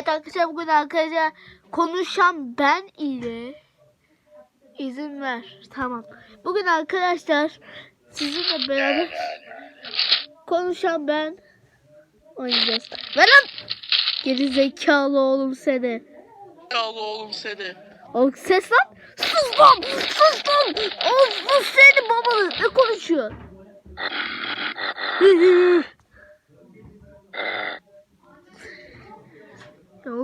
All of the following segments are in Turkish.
Evet arkadaşlar bugün arkadaşlar konuşan ben ile izin ver. Tamam. Bugün arkadaşlar sizinle beraber konuşan ben oynayacağız. Ver lan! Geri zekalı oğlum seni. Yağlı oğlum seni. O ses lan. Sus lan! Sus lan! Of of seni babanı ne konuşuyor? ya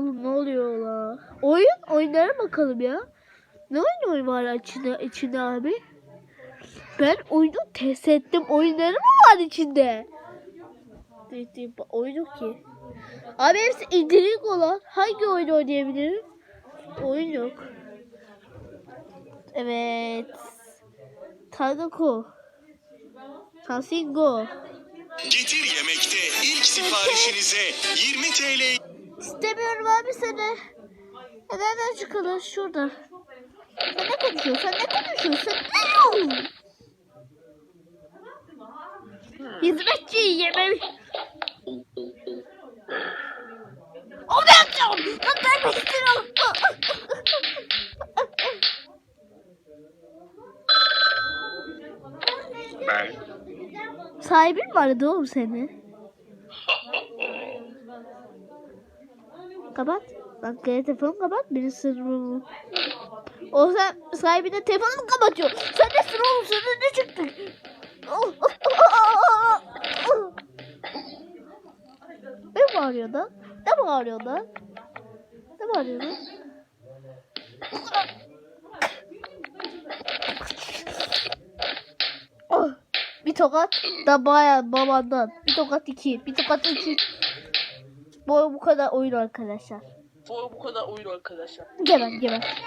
oğlum ne oluyor la? Oyun oynara bakalım ya. Ne oyun var içinde, içinde abi? Ben oyunu test ettim. Oyunları mı var içinde? Oyun yok ki. Abi hepsi indirik olan. Hangi oyunu oynayabilirim? Oyun yok. Evet. Tadako. Tasingo. Getir Yemek'te ilk siparişinize 20 TL İstemiyorum abi seni. E nereden çıkalım? Şurada. Sen ne konuşuyorsun? Sen ne konuşuyorsun? Hizmetçi yemem. O ne yapacağım? Lan ben istiyorum. Ben Sahibin mi aradı oğlum seni? Kapat. Bak telefonu kapat. Benim sırrımı. O sen sahibine telefonu mu kapatıyor? Sen ne sır oğlum? Sen ne çıktın? ne bağırıyor lan? Ne bağırıyor lan? Ne bağırıyor? Oh, bir tokat da bayağı babandan. Bir tokat iki. Bir tokat iki. Bu, bu kadar oyun arkadaşlar. Bu bu kadar oyun arkadaşlar. Geber geber.